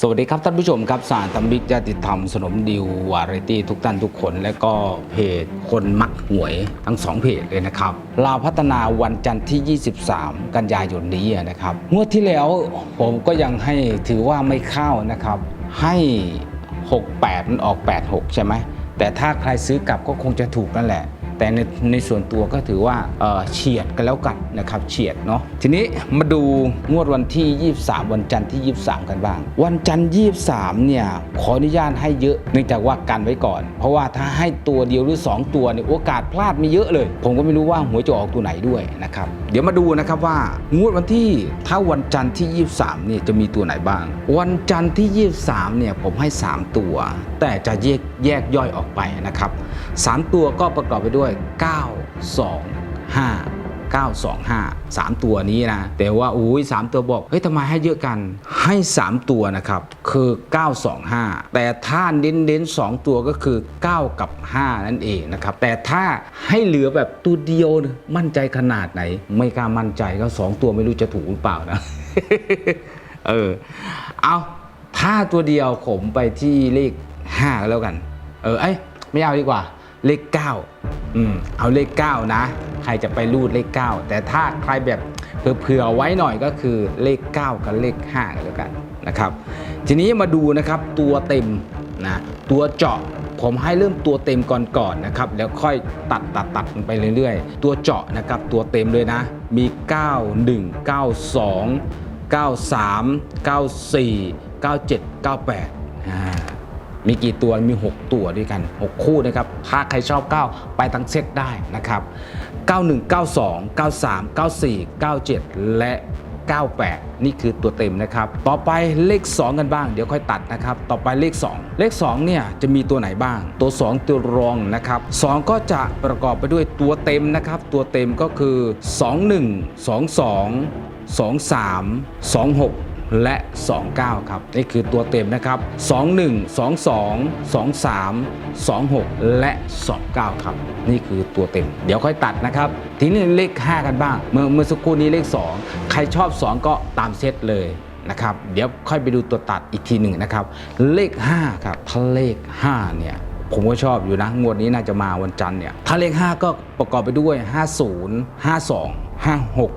สวัสดีครับท่านผู้ชมครับสารตำบิกญาติธรรมสนมดิววาไรตี้ทุกท่านทุกคน และก็เพจคนมักหวยทั้งสองเพจเลยนะครับลาวพัฒนาวันจันทร์ที่ 23 กันยายนนี้นะครับงวดที่แล้วผมก็ยังให้ถือว่าไม่เข้านะครับให้ 68 มันออก 86 ใช่ไหมแต่ถ้าใครซื้อกลับก็คงจะถูกนั่นแหละ แต่ในในส่วนตัวก็ถือว่าเฉียดกันแล้วกันนะครับเฉียดเนาะทีนี้มาดูงวดวันที่ 23 วันจันทร์ที่ 23 กันบ้าง วันจันทร์ 23 เนี่ยขออนุญาตให้เยอะเนื่องจากว่ากันไว้ก่อน เพราะว่าถ้าให้ตัวเดียวหรือ 2 ตัวเนี่ยโอกาสพลาดมีเยอะเลย ผมก็ไม่รู้ว่าหวยจะออกตัวไหนด้วยนะครับเดี๋ยวมาดูนะครับว่างวดวันที่ถ้าวันจันทร์ที่ 23 เนี่ยจะมีตัวไหนบ้าง วันจันทร์ที่ 23 เนี่ยผมให้ 3 ตัว แต่จะแยกแยกย่อยออกไปนะครับ 3 ตัวก็ประกอบไปด้วย9 2 5 925 3 ตัวนี้นะ แต่ว่าอุ้ย3ตัวบอก เฮ้ยทำไมให้เยอะกัน ให้ 3 ตัวนะครับ คือ 925 แต่ถ้าเน้นเน้น2ตัวก็คือ 9 กับ 5 นั่นเองนะครับ แต่ถ้าให้เหลือแบบตัวเดียว มั่นใจขนาดไหน ไม่กล้ามั่นใจก็ 2 ตัวไม่รู้จะถูกหรือเปล่านะ เออ เอาถ้าตัวเดียวผมไปที่เลข 5 แล้วกัน เออ เอ้ย ไม่เอาดีกว่า เลข 9อืมเอาเลข 9 นะ ใครจะไปรูดเลข 9 แต่ถ้าใครแบบเผื่อๆไว้หน่อยก็คือเลข 9 กับเลข5กันแล้วกันนะครับ ทีนี้มาดูนะครับตัวเต็มนะตัวเจาะผมให้เริ่มตัวเต็มก่อนก่อนนะครับแล้วค่อยตัดตัดตัดไปเรื่อยๆ ตัวเจาะนะครับตัวเต็มเลยนะ มี 91 92 93 94 97 98อ่า มีกี่ตัวมี 6 ตัวด้วยกัน 6 คู่นะครับถ้าใครชอบ 9 ไปทั้งเซตได้นะครับ 91 92 93 94 97 และ 98 นี่คือตัวเต็มนะครับ ต่อไปเลข 2 กันบ้าง เดี๋ยวค่อยตัดนะครับ ต่อไปเลข 2 เลข 2 เนี่ยจะมีตัวไหนบ้าง ตัว 2 ตัวรองนะครับ 2 ก็จะประกอบไปด้วยตัวเต็มนะครับ ตัวเต็มก็คือ 21 22 23 26 และ 29 ครับ นี่คือตัวเต็มนะครับ 21 22 23 26 และ 29 ครับ นี่คือตัวเต็ม เดี๋ยวค่อยตัดนะครับ ทีนี้เลข 5 กันบ้าง เมื่อเมื่อสักครู่นี้เลข 2 ใครชอบ 2 ก็ตามเซตเลยนะครับ เดี๋ยวค่อยไปดูตัวตัดอีกทีหนึ่งนะครับ เลข 5 ครับ ถ้าเลข 5 เนี่ยผมก็ชอบอยู่นะ งวดนี้น่าจะมาวันจันทร์เนี่ย ถ้าเลข 5 ก็ประกอบไปด้วย 50 52 56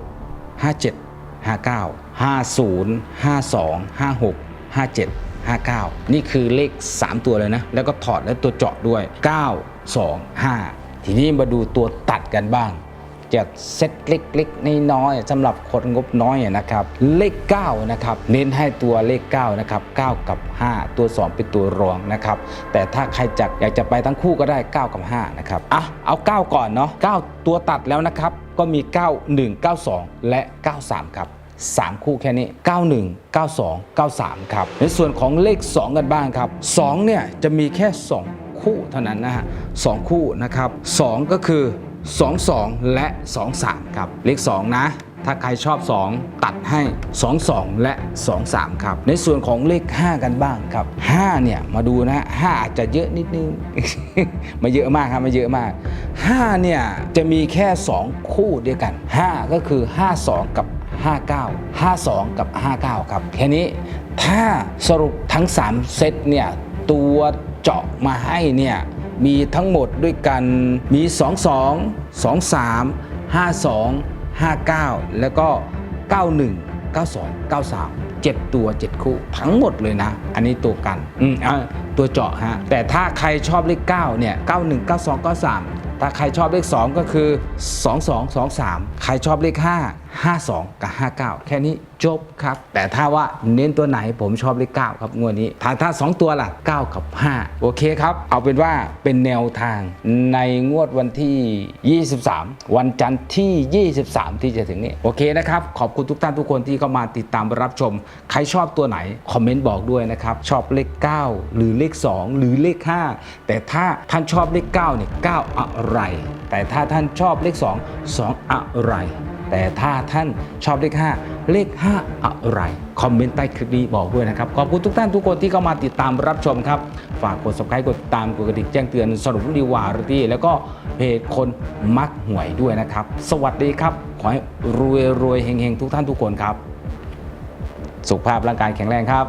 57 59 50 52 56 57 59 นี่คือเลข 3 ตัวเลยนะ แล้วก็ถอดและตัวเจาะด้วย 9 2 5 ทีนี้มาดูตัวตัดกันบ้าง จะเซตเล็กๆน้อยๆสำหรับคนงบน้อยนะครับ เลข9นะครับเน้นให้ตัวเลข9นะครับ9กับ 5 ตัว 2 เป็นตัวรองนะครับ แต่ถ้าใครจักอยากจะไปทั้งคู่ก็ได้ 9 กับ 5 นะครับอะเอา 9 ก่อนเนาะ9ตัวตัดแล้วนะครับ ก็มี 91 92 และ 93 ครับ3 คู่แค่นี้ 91 92 93 ครับ ในส่วนของเลข 2 กันบ้างครับ 2 เนี่ยจะมีแค่ 2 คู่เท่านั้นนะฮะสองคู่นะครับ 2 ก็คือ 22 และ 23 ครับ เลข 2 นะ ถ้าใครชอบ 2 ตัดให้ 22 และ 23 ครับ ในส่วนของเลข 5 กันบ้างครับ 5 เนี่ย มาดูนะฮะ5 อาจจะเยอะนิดนึง ไม่เยอะมากครับไม่เยอะมาก 5 เนี่ย จะมีแค่ 2 คู่ด้วยกัน 5 ก็คือ 52 กับ 59 52 กับ 59 ครับ แค่นี้ถ้าสรุปทั้ง 3 เซตเนี่ย ตัวเจาะมาให้เนี่ย มีทั้งหมดด้วยกันมี 22 23 52 59 แล้วก็ 91 92 93 7 ตัว 7 คู่ ทั้งหมดเลยนะ อันนี้ตัวกันอืมอะตัวเจาะฮะ แต่ถ้าใครชอบเลข 9 เนี่ย 91 92 93 ถ้าใครชอบเลข 2 ก็คือ 22 23 ใครชอบเลข 5 52 กับ 59 แค่นี้จบครับ แต่ถ้าว่าเน้นตัวไหนผมชอบเลข9ครับงวดนี้ถ้าถ้า 2 ตัวล่ะ 9 กับ 5 โอเคครับ เอาเป็นว่าเป็นแนวทางในงวดวันที่ 23 วันจันทร์ที่ 23 ที่จะถึงนี้ โอเคนะครับ ขอบคุณทุกท่านทุกคนที่เข้ามาติดตามรับชม ใครชอบตัวไหน คอมเมนต์บอกด้วยนะครับ ชอบเลข 9 หรือเลข 2 หรือเลข 5 แต่ถ้าท่านชอบเลข9เนี่ย9อะไร แต่ถ้าท่านชอบเลข 2 2 อะไร แต่ถ้าท่านชอบเลข 5 เลข 5 อะไร คอมเมนต์ใต้คลิปนี้บอกด้วยนะครับ ขอบคุณทุกท่านทุกคนที่เข้ามาติดตามรับชมครับ ฝากกด subscribe กดติดตามกดกระดิ่งแจ้งเตือนสรุปดีวาร์ตี้แล้วก็เพจคนมักหวยด้วยนะครับ สวัสดีครับ ขอให้รวยรวยๆเฮงๆ ทุกท่านทุกคนครับ สุขภาพร่างกายแข็งแรงครับ